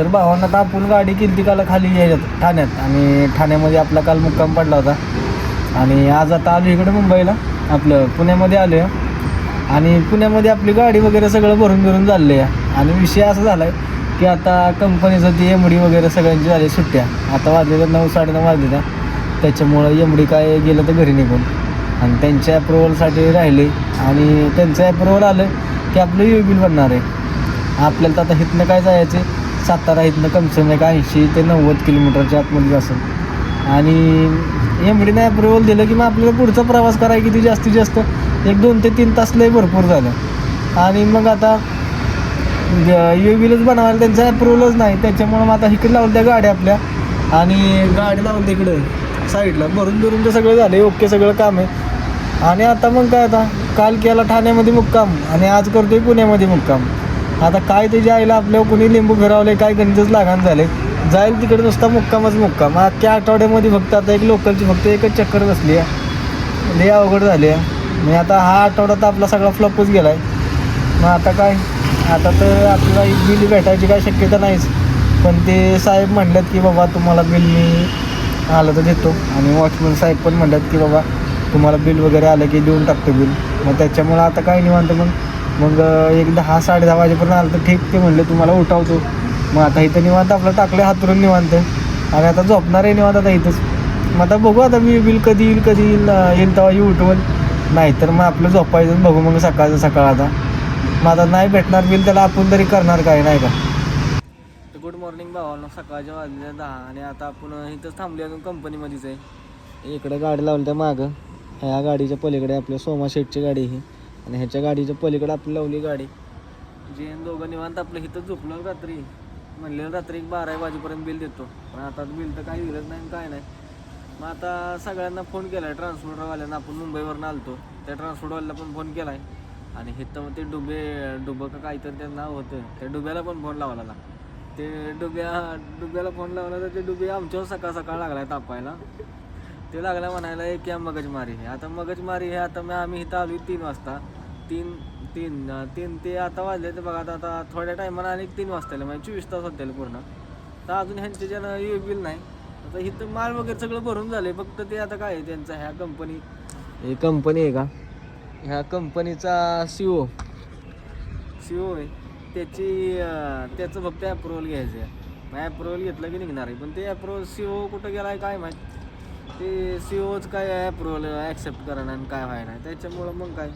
तर भावांना तर आपण गाडी किलती काला खाली यायच्यात ठाण्यात. आणि ठाण्यामध्ये आपला काल मुक्काम पडला होता. आणि आज आता आलो इकडे मुंबईला. आपलं पुण्यामध्ये आलो आहे आणि पुण्यामध्ये आपली गाडी वगैरे सगळं भरून भरून चाललं आहे आणि विषय असा झाला आहे की आता कंपनीचं ती एम डी वगैरे सगळ्यांची झाली सुट्ट्या. आता वाजलेल्या नऊ साडेनऊ वाजलेल्या. त्याच्यामुळं एम डी काय गेलं तर घरी निघून. आणि त्यांच्या अप्रुव्हलसाठी राहिले. आणि त्यांचं अप्रुव्हल आलं की आपलं यू बिल बनणार आहे. आपल्याला तर आता इथनं काय जायचं सातारा इथनं कमसे एक ऐंशी ते नव्वद किलोमीटरच्या आतमध्ये असेल आणि एम डीने अप्रुव्हल दिलं की मग आपल्याला पुढचा प्रवास करायला किती जास्तीत जास्त? एक दोन ते तीन तास लय भरपूर झालं. आणि मग आता यू व्हीलच बनवायला त्यांचा अप्रुव्हलच नाही. त्याच्यामुळं मग आता इकडे लावलं गाड्या आपल्या. आणि गाडी लावून तिकडं साईडला. भरून भरून ते सगळं झालं ओके सगळं काम आहे. आणि आता मग काय आता? काल केला ठाण्यामध्ये मुक्काम. आणि आज करतोय पुण्यामध्ये मुक्काम. आता काय त्याच्या आईला आपल्या कुणी लिंबू फिरावले काय गणितच लागान झाले जाईल तिकडे नुसता मुक्कामच मुक्काम. अख्ख्या आठवड्यामध्ये फक्त आता एक लोकलची फक्त एकच चक्कर बसली आहे. लय अवघड झाली आहे. म्हणजे आता हा आठवडा तर आपला सगळा फ्लॉपच गेला आहे मग आता काय? आता तर आपल्याला एक बिल भेटायची काय शक्यता नाहीच. पण ते साहेब म्हणल्यात की बाबा तुम्हाला बिल मी आलं तर देतो. आणि वॉचमन साहेब पण म्हणतात की बाबा तुम्हाला बिल वगैरे आलं की देऊन टाकतो बिल. मग त्याच्यामुळं आता काय निवांत मग? मग एक दहा साडे दहा वाजेपर्यंत आलं तर ठीक ते म्हणले तुम्हाला उठावतो. मग आता इथं निवांत आपलं टाकलं हातरून निवांत. आणि आता झोपणार आहे निवांत आता इथंच. मग आता बघू आता मी बिल कधी येईल कधी येईल येईल तेव्हा येऊ उठवल. नाहीतर मग आपलं झोपायचं बघू मग सकाळचं सकाळ आता. मग आता नाही भेटणार बिल त्याला आपण तरी करणार काय नाही का? गुड मॉर्निंग भावाला सकाळच्या वाजल्या दहा आणि आता आपण इथंच थांबली अजून कंपनीमध्येच आहे. इकडे गाडी लावली त्या मागं. ह्या गाडीच्या पलीकडे आपल्या सोमा शेटची गाडी ही आणि ह्याच्या गाडीच्या पलीकडे आपली लावली गाडी. जे दोघं निवांत आपलं इथं झोपलो रात्री म्हणलेलं रात्री एक बारा एक वाजेपर्यंत बिल देतो. पण आता बिल तर काही दिलंच नाही आणि काय नाही. मग आता सगळ्यांना फोन केला आहे ट्रान्सपोर्टरवाल्यांना आपण मुंबईवरून आलतो. त्या ट्रान्सपोर्टवाल्याला पण फोन केला आहे आणि हिथं मग ते डुबे डुबं का काहीतरी ते नाव होतं. त्या डुब्याला पण फोन लावला ते डुब्या डुब्याला फोन लावला तर ते डुबे आमच्यावर सकाळ सकाळ लागलाय तापायला. ते लागला म्हणायला एक या मगजमारी हे आता मगजमारी हे आता मी आम्ही इथं आलो तीन वाजता. तीन तीन तीन ते आता वाजले ते बघा आता आता थोड्या टायमानं आणि तीन वाजता म्हणजे चोवीस तास होते पूर्ण. तर अजून ह्यांचे ज्यांना यू बिल नाही आता इथं माल वगैरे सगळं भरून झाले फक्त ते आता काय आहे त्यांचं ह्या कंपनी हे कंपनी आहे का? ह्या कंपनीचा सी ओ सी ओ आहे. त्याची त्याचं फक्त अप्रुव्हल घ्यायचं आहे अप्रुव्हल घेतलं की निघणार आहे. पण ते अप्रुव्हल सी ओ कुठं गेला आहे काय माहीत? ते सी ओच काय अप्रुव्हल ॲक्सेप्ट करणं आणि काय व्हायला नाही. त्याच्यामुळं मग काय?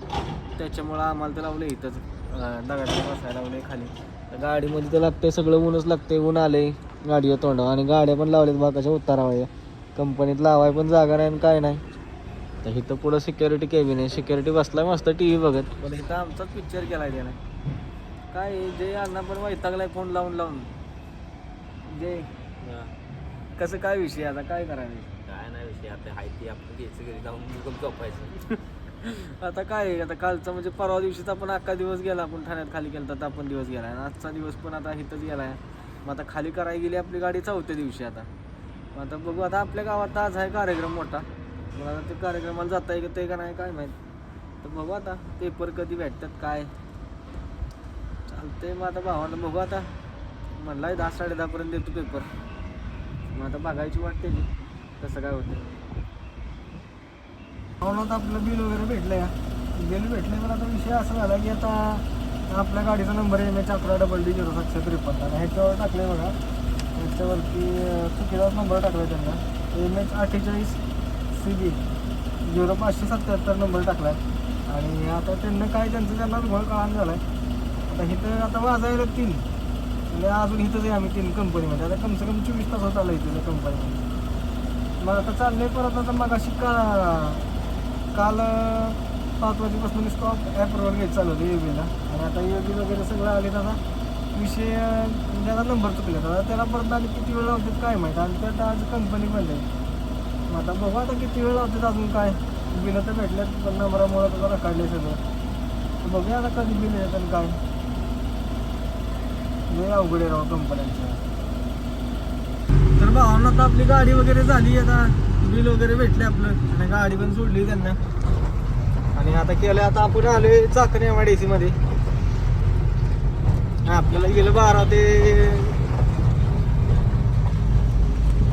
त्याच्यामुळं आम्हाला तर लावलं इथंच. अं, दगडात बसायला लावले खाली. तर गाडीमध्ये तर लागते सगळं ऊनच लागते ऊन आले गाडीवर तोंडावर. आणि गाड्या पण लावल्यात बाकाच्या उतारावाया कंपनीत लावाय पण जागा नाही आणि काय नाही. तर इथं पुढं सिक्युरिटी केबिन आहे. सिक्युरिटी बसलाय मस्त टी व्ही बघत. पण इथं आमचाच पिक्चर केलाय त्याने. काय जय अण्णा पण वैतागलाय फोन लावून लावून. जय कसं काय विषय आता? काय करायचं? ते आता हाय ती आपण घ्यायचं घरी जाऊन मुकम झोपायचं. आता काय आहे, आता कालचा म्हणजे परवा दिवशीचा आपण अख्खा दिवस गेला आपण ठाण्यात खाली गेला तर आपण दिवस गेला आणि आजचा दिवस पण आता इथंच गेला आहे. मग आता खाली करायला गेली आपली गाडी चौथ्या दिवशी आता. मग आता बघू आता आपल्या गावात आज आहे कार्यक्रम मोठा. मग आता ते कार्यक्रमाला जाता येतं ते का नाही काय माहीत. तर बघू आता पेपर कधी भेटतात काय? चालतंय मग आता भावानं बघू आता. म्हणला आहे दहा साडे दहापर्यंत देतो पेपर. मग आता बघायची वाटते की कसं काय होतं म्हणून आता आपलं बिल वगैरे भेटलं या बिल भेटलं पण आता विषय असा झाला की आता आपल्या गाडीचा नंबर एम एच अकरा डबल डी झिरो सातशे त्रेपन्न. आणि ह्याच्यावर टाकले बघा. ह्याच्यावरती चुकीचा नंबर टाकला त्यांना. एम एच अठ्ठेचाळीस सी बी झिरो पाचशे सत्याहत्तर नंबर टाकला आहे आणि आता त्यांना काय त्यांचं त्यांना घोळ कळान झाला आहे आता इथं आता वाजायला तीन. म्हणजे अजून इथंच आहे आम्ही तीन कंपनीमध्ये आता कमसे कम चोवीस तास होत आलं इथं कंपनीमध्ये मग आता चाललंय परत आता मग अशी का काल पाच वाजेपासून स्टॉप ॲपवर घ्यायचं चालू होतं योगीला आणि आता योगी वगैरे सगळं आले दादा. विषय ज्याला म्हणजे नंबर चुकले दादा. त्याला परत आणि किती वेळ लावतात काय माहीत? आणि त्यात आज कंपनी बंद आहे. मग आता बघू आता किती वेळ लावतात अजून काय. बिलं तर भेटल्यात पण नंबरामुळं तर जरा काढले सगळं. बघूया आता कधी बिल येतात आणि काय. नाही अवघड आहे राव कंपन्यांचं तर भावना आता आपली गाडी वगैरे झाली आता. बिल वगैरे भेटले आपलं. आणि गाडी पण सोडली त्यांना. आणि आता केलं आता आपण आलोय चाकणे एम डी सी मध्ये आपल्याला गेलं बारा ते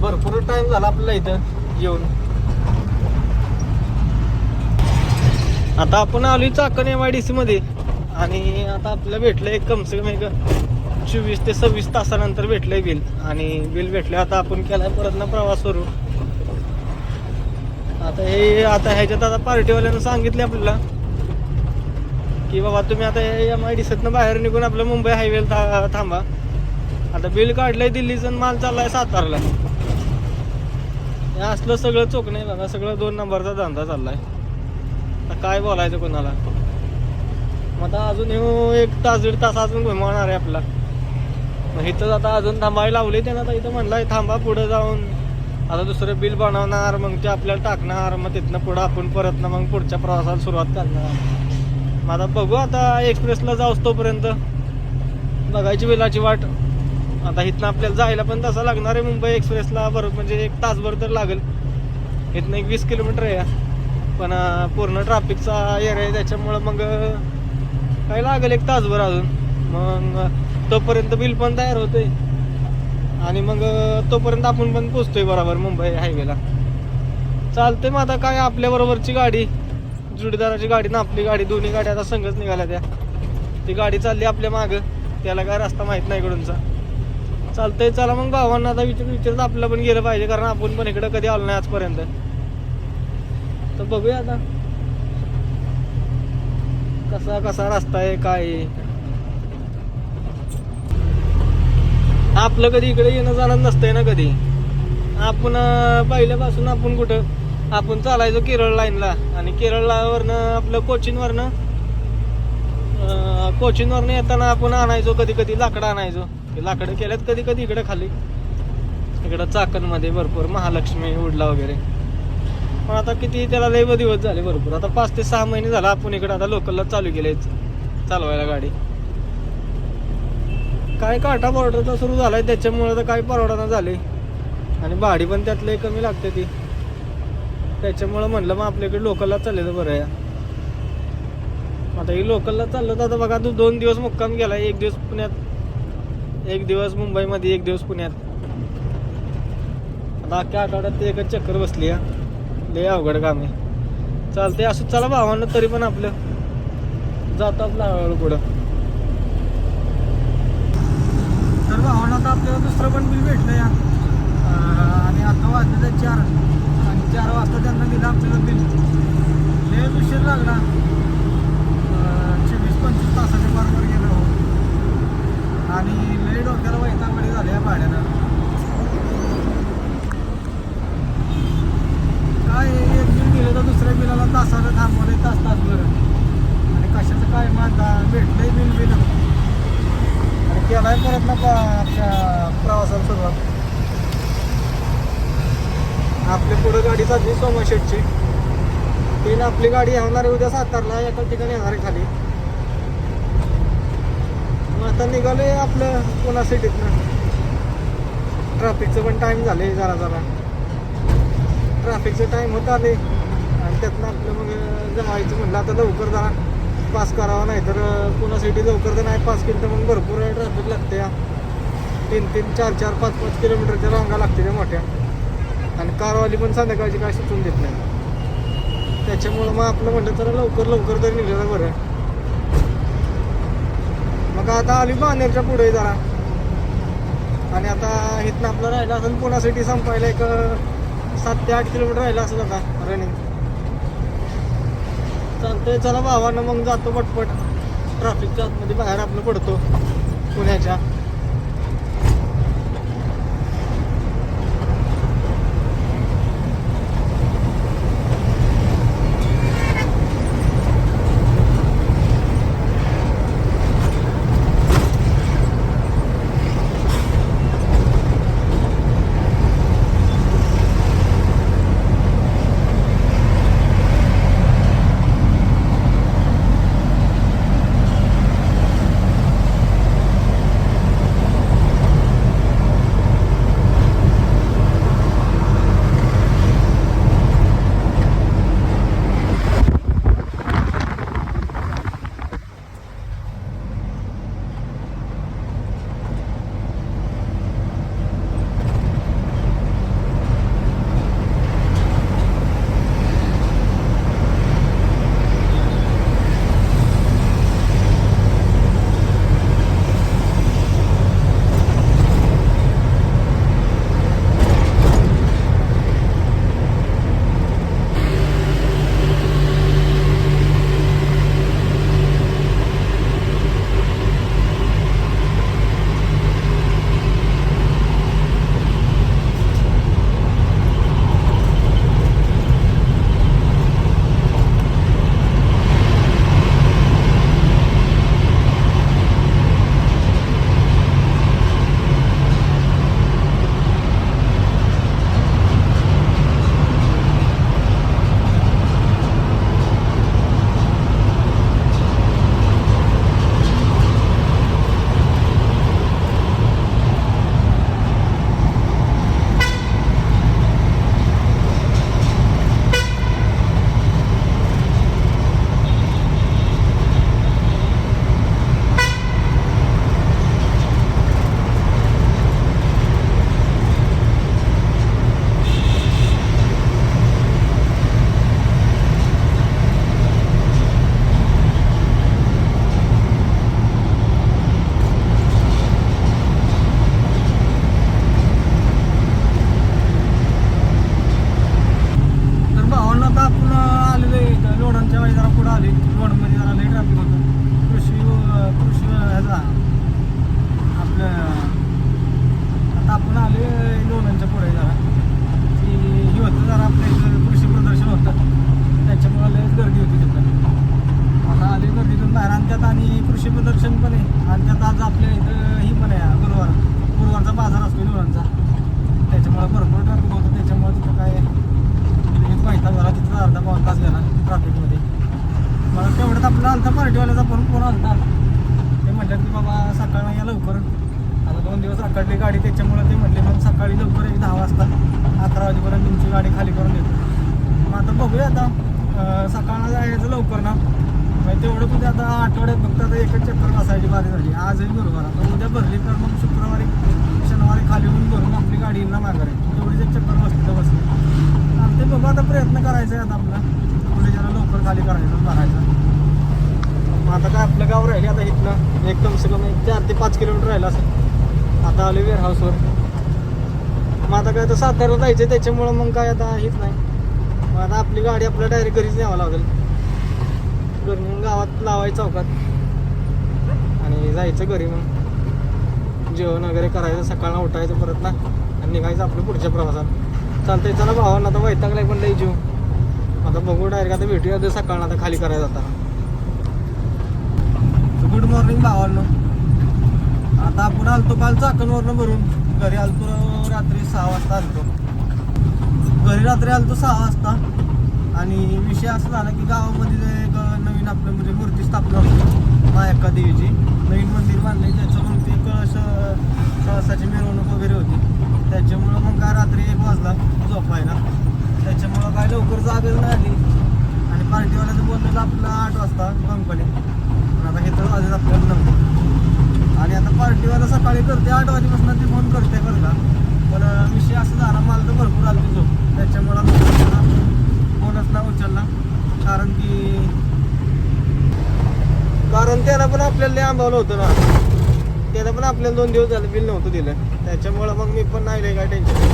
भरपूर टाइम झाला आपल्याला इथं येऊन. आता आपण आलोय Chakan M I D C मध्ये. आणि आता आपल्याला भेटलं एक कम से कम एक चोवीस ते सव्वीस तासानंतर भेटलंय बिल. आणि बिल भेटलं आता आपण केलाय परत ना प्रवास करू आता हे आता ह्याच्यात आता पार्टीवाल्यानं सांगितले आपल्याला की बाबा तुम्ही आता एम आय डी सीतनं बाहेर निघून आपलं मुंबई हायवेला थांबा. आता बिल काढलंय दिल्लीचं माल चाललाय सातारला. हे असलं सगळं चोख नाही बघा सगळं दोन नंबरचा धंदा चाललाय. आता काय बोलायचं कोणाला? मग आता अजून येऊ एक तास दीड तास अजून घुमवणार आहे आपला. मग इथं आता अजून थांबायला लावले त्यानं आता इथं म्हणलंय थांबा पुढे जाऊन. आता दुसरं बिल बनवणार मग ते आपल्याला टाकणार मग तिथनं पुढं आपण परत ना मग पुढच्या प्रवासाला सुरुवात करणार. मग आता बघू आता एक्सप्रेसला जाऊस तोपर्यंत. बघायची बिलाची वाट. आता इथनं आपल्याला जायला पण तसा लागणार आहे मुंबई एक्सप्रेसला. बरोबर म्हणजे एक तासभर तर लागेल. इथनं एक वीस किलोमीटर आहे. पण पूर्ण ट्रॅफिकचा एरिया आहे त्याच्यामुळं मग काय लागेल एक तासभर अजून. मग तोपर्यंत बिल पण तयार होते आणि मग तोपर्यंत आपण पण पोचतोय बरोबर मुंबई हायवेला. चालते मग आता काय आपल्या बरोबरची गाडी जुडीदाराची गाडी ना आपली गाडी दोन्ही गाड्या आता संघच निघाल्या त्या. ती गाडी चालली आपल्या मागं त्याला काय रस्ता माहीत नाही इकडूनचा. चालतंय चला मग भावांना आता विचार विचारत आपलं पण गेलं पाहिजे कारण आपण पण इकडं कधी आलो नाही आजपर्यंत. तर बघूया आता. कसा कसा रस्ता आहे काय आहे. आपलं कधी इकडे येणं जाणं नसतंय ना कधी. आपण पहिल्यापासून आपण कुठं? आपण चालायचो केरळ लाईनला आणि केरळवरनं आपलं कोचिनवरनं कोचिनवरनं येताना आपण आणायचो कधी कधी लाकडं आणायचो. लाकडं केल्यात कधी कधी इकडे खाली. इकडं चाकणमध्ये भरपूर महालक्ष्मी उडला वगैरे. पण आता किती त्याला लय दिवस झाले भरपूर. आता पाच ते सहा महिने झाला आपण इकडं आता लोकलला चालू केले चालवायला गाडी. काय काटा बॉर्डरचा सुरू झालाय त्याच्यामुळे तर काही परवडना झाले. आणि भाडी पण त्यातले कमी लागते ती. त्याच्यामुळं म्हणलं मग आपल्याकडे लोकलला चाललेलं बरं आहे आता ही लोकलला चाललं तर आता बघा तू दोन दिवस मुक्काम गेला एक दिवस पुण्यात एक दिवस मुंबईमध्ये एक दिवस पुण्यात. आता अख्ख्या आठवड्यात ते एकच चक्कर बसली या. लय अवघड काम आहे. चालते असं चला भावानं तरी पण आपलं. जातात आपलं हळूहळू पुढं तर भावानं आता आपल्याला दुसरं पण बिल भेटलं या. आणि आता वाजले चार. आणि चार वाजता त्यांना दिलं आपल्याला बिल. लय उशीर लागला. चोवीस पंचवीस तासाच्या बरोबर गेलो. हो. आणि लय डोक्याला वैतागडी झाले या भाड्यानं. काय एक बिल दिलं तर दुसऱ्या बिलाला तासाला थांबवले तास तासभर आणि कशाचं काय माझा भेटलंय बिल बिल. केलाय परत ना पा- प्रवासाला सुरुवात. आपल्या पुढं गाडी चालली सोमा शेटची तीन आपली गाडी येणार आहे उद्या सातारला एका ठिकाणी येणार आहे खाली. मग आता निघालोय आपलं पुन्हा सिटीतनं. ट्रॅफिकचं पण टाईम झाले जरा जरा. ट्रॅफिकचं टाईम होत आले आणि त्यातनं आपलं मग जमायचं म्हणलं आता लवकर जरा. पास करावा नाही तर पुन्हा सिटी लवकर तर नाही पास केली तर मग भरपूर ट्रॅफिक लागते या. तीन तीन चार चार पाच पाच किलोमीटरच्या रांगा लागते त्या मोठ्या. आणि कारवाली पण संध्याकाळची काय सुचून देत नाही. त्याच्यामुळं मग आपलं म्हटलं तर लवकर लवकर तरी निघालं बरं. मग आता आली बानेरच्या पुढे जरा. आणि आता इथनं आपलं राहिलं असेल पुन्हा सिटी संपायला एक सात ते आठ किलोमीटर राहिलं असेल आता रनिंग चालतंय. चला भावानं मग जातो पटपट. ट्रॅफिकच्या आतमध्ये बाहेर आपलं पडतो. पुण्याच्या. आपला फोन फोन आला ते म्हटलं की बाबा सकाळला या लवकर. आता दोन दिवस आकडली गाडी त्याच्यामुळे ते म्हटले मग सकाळी लवकर एक दहा वाजता अकरा वाजेपर्यंत तुमची गाडी खाली करून देतो. मग आता बघूया आता सकाळला जायचं लवकर ना. मग तेवढं पण आता आठवड्यात फक्त आता एकच चक्कर बसायची बारी झाली. आजही बरोबर. आता उद्या भरली तर मग शुक्रवारी शनिवारी खाली होऊन भरून आपली गाडी येईल ना माघारी. तेवढीच एक चक्कर बसली तर बसली. ते बघू आता प्रयत्न करायचा आहे आता आपला. पुढे जरा लवकर खाली करायचं करायचं मग आता काय आपलं गाव राहिले आता इथनं. एक कम से कम एक चार ते पाच किलोमीटर राहिलं असं. आता आलो वेअर हाऊसवर मग आता काय तर सातारा जायचं त्याच्यामुळं मग काय आता हेच नाही. मग आता आपली गाडी आपल्याला डायरेक्ट घरीच न्यावं लागेल. घरी मग गावात लावायचं चौकात. आणि जायचं घरी मग. जेवण वगैरे करायचं सकाळला उठायचं परत ना. आणि निघायचं आपलं पुढच्या प्रवासात. चालतंय चला भावांना आता वैतागलाय पण लई जीव. आता बघू डायरेक्ट आता भेटूया आता सकाळला आता खाली करायचं आता गुड मॉर्निंग भावांनो. आता आपण आलतो काल चाकणवरनं भरून. घरी आलतो रात्री सहा वाजता आलतो. घरी रात्री आलतो सहा वाजता. आणि विषय असा झाला की गावामध्ये एक नवीन आपलं म्हणजे मूर्ती स्थापना होती. मायक्का देवीची. नवीन मंदिर बांधले त्याचं ती कळश कळसाची मिरवणूक वगैरे होती. त्याच्यामुळं मग काय रात्री एक वाजला. झोपायला त्याच्यामुळं काय लवकर जागच नाही आली. आणि पार्टीवाल्याचं बोललेलं आपलं आठ वाजता कंपनी पण आता हे तर वाजत आपल्याला नव्हतं आणि आता पार्टीवाला सकाळी करते आठ वाजेपासून ते फोन करते बरं का. पण विषय असं झाला मला तर भरपूर आली झोप त्याच्यामुळं फोनच नाही उचलला. कारण की कारण त्याला पण आपल्याला आंबवलं होतं ना. त्याला पण आपल्याला दोन दिवस झाले बिल नव्हतं दिलं. त्याच्यामुळं मग मी पण नाही काय टेन्शन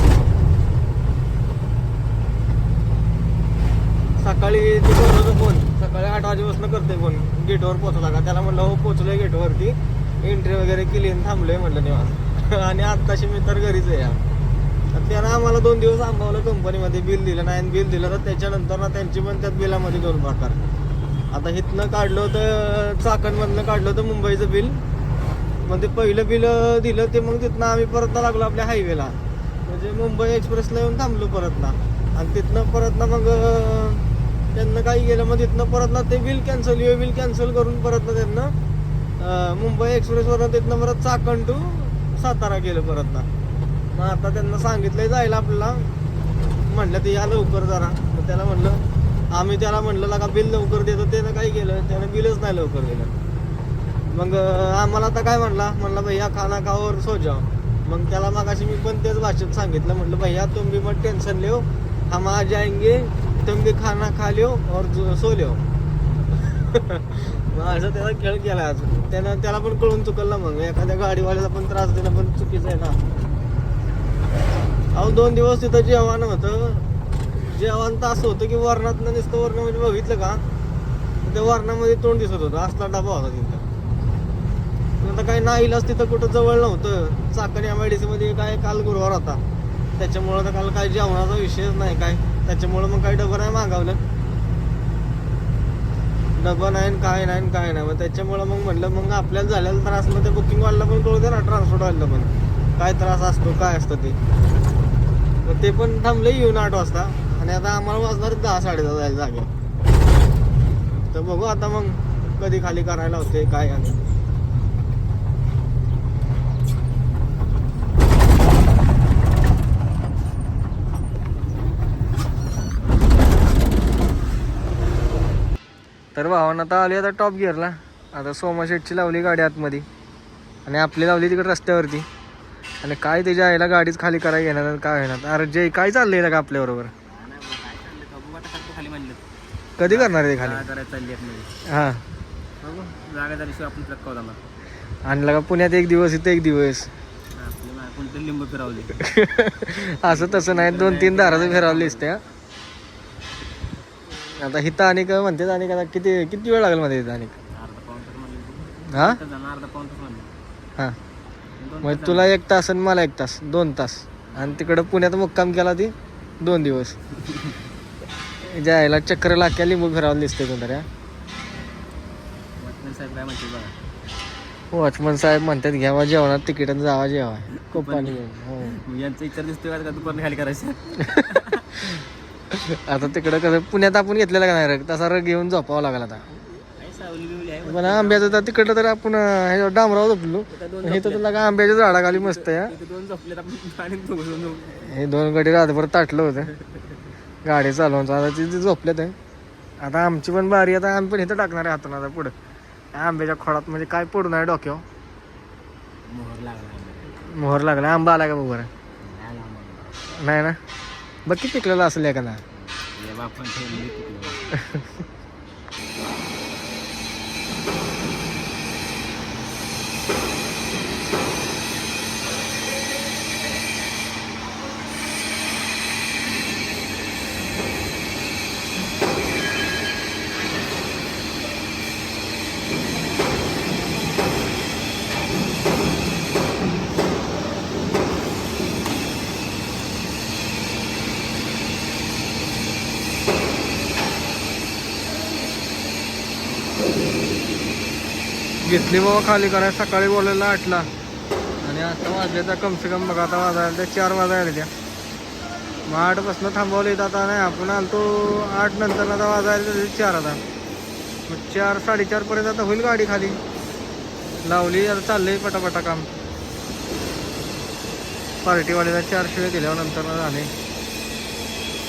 सकाळी ते करतो फोन सकाळी आठ वाजेपासून करते फोन गेटवर पोहोचला का? त्याला म्हणलं हो पोचलोय गेटवरती एंट्री वगैरे केली आणि थांबलोय म्हटलं निवांत. आणि आत्ताशी मी तर घरीच आहे यार. त्यानं आम्हाला दोन दिवस आंबवलं कंपनीमध्ये बिल दिलं नाही आणि बिल दिलं तर त्याच्यानंतर ना त्यांची पण त्यात बिलामध्ये दोन प्रकार. आता इथनं काढलं होतं चाकणमधनं काढलं होतं मुंबईचं बिल मग ते पहिलं बिल दिलं ते मग तिथनं आम्ही परत लागलो आपल्या हायवेला म्हणजे मुंबई एक्सप्रेसला येऊन थांबलो परत ना. आणि तिथनं परत ना मग त्यांना काही गेलं मग तिथनं परत ना ते बिल कॅन्सल हे बिल कॅन्सल करून परत ना त्यांना मुंबई एक्सप्रेसवरनं तिथनं परत चाकण टू सातारा गेलं परत ना. मग आता त्यांना सांगितलंय जायला आपल्याला. म्हणलं ते या लवकर जरा. मग त्याला म्हणलं आम्ही त्याला म्हणलं का बिल लवकर देतो. त्यानं काय केलं? त्यानं बिलच नाही लवकर दिलं. मग आम्हाला आता काय म्हणला? म्हणला भैया खाना खाओ सो जाओ. मग त्याला मागाशी मी पण तेच भाषेत सांगितलं. म्हटलं भैया तुम्ही मग टेन्शन टेंशन हम आ जाएंगे तुम भी खाना खा लिओ और सो लिओ मग असं त्याचा खेळ केला आज. त्यानं त्याला पण कळून चुकलं ना मग. एखाद्या गाडीवाल्याला पण त्रास देणं पण चुकीचं आहे ना. अहो दोन दिवस तिथं जेवण होतं. जेवण तर असं होतं की वरणातनं नुसतं वर्ण म्हणजे बघितलं का? त्या वरणामध्ये तोंड दिसत होतं. असला डबा होता तिथं. आता काही नाही इलाज तिथं कुठं जवळ नव्हतं. चाकण एम आय डी काय काल गुरुवार होता. त्याच्यामुळं तर काल काही जेवणाचा विषयच नाही काय? त्याच्यामुळं मग काही डबं नाही मागवलं. डबं नाही आणि काय नाही आणि काय नाही. मग त्याच्यामुळं मग म्हणलं मग आपल्याला झालेला त्रास मग ते बुकिंगवाल्याला पण कळू दे ना ट्रान्सपोर्टवाल्याला पण. काय त्रास असतो काय असतं ते. मग ते पण थांबले येऊन आठ वाजता. आणि आता आम्हाला वाजणार दहा साडे दहा जायला जागे. तर बघू आता मग कधी खाली करायला होते काय आणि. तर भावानं आता आली आता टॉप गिअरला आता सोमा शेटची लावली गाडी आतमध्ये. आणि आपली लावली तिकडे रस्त्यावरती. आणि काय त्याच्या आईला गाडीच खाली करायला घेणार आणि काय घेणार अरे जय काय चाललंय का आपल्याबरोबर कधी करणार आहे ते खाली? हां. आणलं का पुण्यात एक दिवस इथं एक दिवस. असं तसं नाही. दोन तीन दाराचं फिरावलीस त्या आता हिथं आणि काय म्हणते आणि आता किती किती वेळ लागेल मध्ये इथं आणि हा? हा. मग तुला एक तास आणि मला एक तास दोन तास. आणि तिकडं पुण्यात मुक्काम केला ती दोन दिवस. जायला चक्कर लाख्या लिंबू फिरावं दिसते कोणतरी हा? वॉचमॅन साहेब म्हणते म्हणतात घ्यावा जेवणात तिकीट आणि जावा जेवा. कोपानी घेऊन हो. यांचा विचार दिसतोय का? दुपारने खाली करायचं. आता तिकडं कसं पुण्यात आपण घेतलेला का नाही रग? तसा रग घेऊन झोपावं लागला आता. पण आंब्याचं तर तिकडं तर आपण ह्याच्यावर डांबरावर झोपलो हे तर तुला का आंब्याच्या झाडाखाली मस्त आहे हा. दोन. हे गडी रातभर ताटलं होतं. गाडी चालवून आता तिथे झोपल्यात आता आमची पण बारी आता आम्ही पण इथं टाकणार आहे हातून आता पुढं. आंब्याच्या खोडात म्हणजे काय पडून आहे डोक्यावर. मोहर लागला आहे. मोहर लागला आंबा आला का बघ. नाही ना? बघ किती पिकलेला असेल एखादा? बापन ठेवली घेतली बाबा खाली करा सकाळी बोलायला आठला. आणि आता वाजले तर कम से कम बघा आता वाजायला त्या चार वाजायला त्या मग आठपासून थांबवले इथं आता नाही आपण आलतो आठ नंतर आता वाजायला तरी चार आता. मग चार साडेचारपर्यंत आता होईल गाडी खाली. लावली आता चाललंय पटापटा काम. पार्टीवाल्याला चार शिवे दिल्यावर नंतर झाले.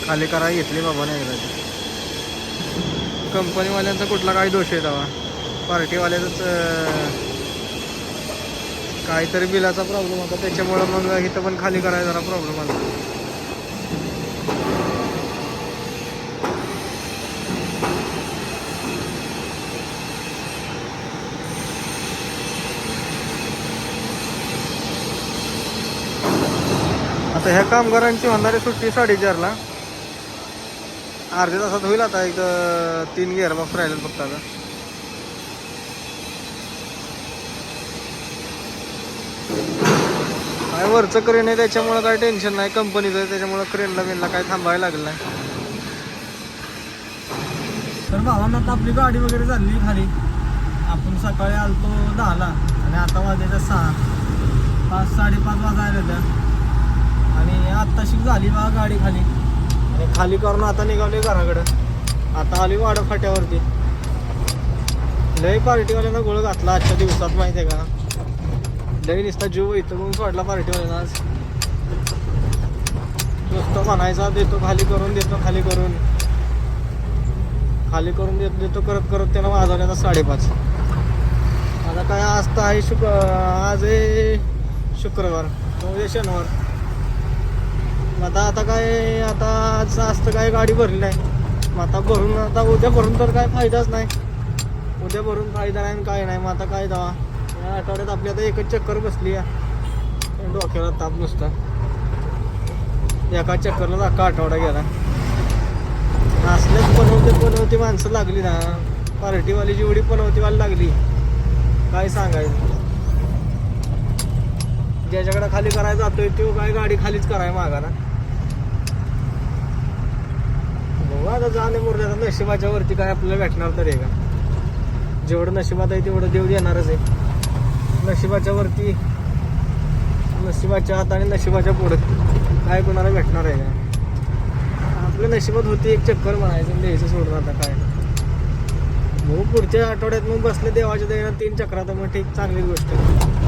खाली करा घेतली बाबा नाही कंपनीवाल्यांचा कुठला काही दोष आहे तेव्हा? पार्टीवाल्याचंच काहीतरी बिलाचा प्रॉब्लेम होता. त्याच्यामुळं मग इथं पण खाली करायला जरा प्रॉब्लेम आला. आता ह्या कामगारांची होणारी सुट्टी साडेचारला. अर्ध्या तासात होईल आता एक तीन गेअर बॉक्स राहिले फक्त आता. काय वरचं क्रेन आहे त्याच्यामुळं काय टेन्शन नाही. कंपनीचं आहे त्याच्यामुळं क्रेनला बिनला काय थांबायला लागलं नाही. तर भावांना आता आपली गाडी वगैरे झाली खाली. आपण सकाळी आलतो दहाला आणि आता वाजायचं सहा. पाच साडेपाच वाजायला होत्या आणि आत्ताशी झाली बा गाडी खाली. आणि खाली करून आता निघाली घराकडं. आता आली वाडा फाट्यावरती. लय पार्टीवाल्यांना गोळ घातला आजच्या दिवसात माहिती आहे का? लई नुसता जीव इथं म्हणून सोडला पार्टीवाल्यांना आज. नुसतं म्हणायचा देतो खाली करून देतो खाली करून. खाली करून देत देतो करत करत त्यानं वाजवण्याचा साडेपाच. आता काय आज तर आहे शुक्र आज आहे शुक्रवार उद्या शनिवार. मग आता आता काय आता आज आज तर काय गाडी भरली नाही. मग आता भरून आता उद्या भरून तर काय फायदाच नाही. उद्या भरून फायदा नाही आणि काय नाही. मग आता काय दवा? आठवड्यात आपली आता एकच चक्कर बसली आहे. डोक्याला ताप नुसता. एका चक्करला अख्खा आठवडा गेला. असल्याच बनवते बनवती माणसं लागली ना. पार्टीवाली जेवढी पनवतीवाली लागली काय सांगायचं? ज्याच्याकडे खाली करायला जातोय तो काय गाडी खालीच कराय मागा ना. बघू आता जाणे मुर्द्याचा नशिबाच्या वरती काय आपल्याला भेटणार तरी आहे का? जेवढं नशिबात आहे तेवढं देव देणारच आहे. नशिबाच्या वरती नशिबाच्या हात आणि नशिबाच्या पुढं काय कोणाला भेटणार आहे? का आपल्या नशिबात होती एक चक्कर म्हणायचं द्यायचं सोडून आता काय? मग पुढच्या आठवड्यात मग बसले देवाच्या दयानं तीन चक्रात मग ठीक चांगली गोष्ट आहे.